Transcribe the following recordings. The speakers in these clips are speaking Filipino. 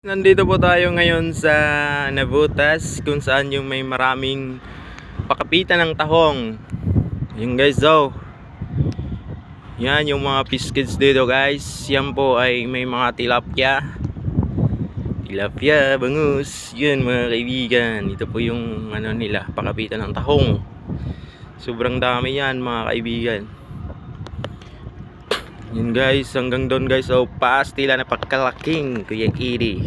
Nandito po tayo ngayon sa Nabutas kung saan yung may maraming pakapitan ng tahong. Yung guys daw. Yan yung mga fish dito guys. Yan po ay may mga tilapia. Tilapia, bangus. Yun mga kaibigan. Ito po yung ano nila, pakapitan ng tahong. Sobrang dami yan mga kaibigan. Yun guys, hanggang doon guys, so pastila na pagkalaking Kuya Kiri.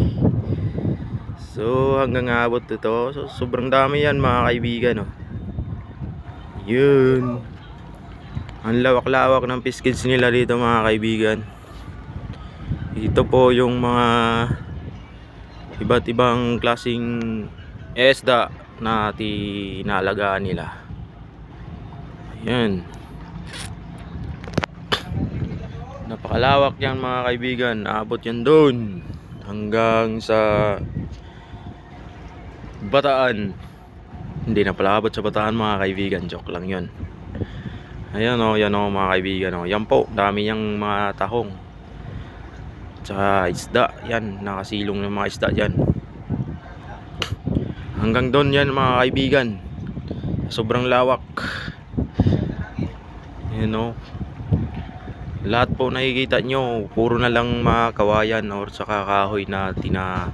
So hanggang abot ito, so sobrang dami yan mga kaibigan oh. Yun. Ang lawak-lawak ng piskits nila dito mga kaibigan. Ito po yung mga iba't ibang klasing esda na tinalagaan nila. Ayan. Napakalawak yan mga kaibigan. Aabot yan doon. Hanggang sa Bataan. Hindi na pala abot sa Bataan mga kaibigan. Joke lang yun. Ayan o, yan o mga kaibigan o. Yan po, dami niyang mga tahong. Tsaka isda. Yan, nakasilong ng mga isda dyan. Hanggang doon yan mga kaibigan. Sobrang lawak. Yan o lahat po nakikita nyo puro na lang mga kawayan or saka kahoy na tina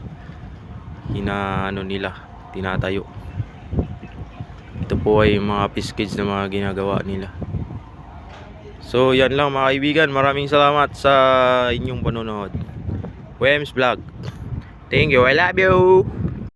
hina ano nila tinatayo. Ito po ay mga piskids na mga ginagawa nila. So yan lang mga kaibigan. Maraming salamat sa inyong panonood. Wems Vlog. Thank you. I love you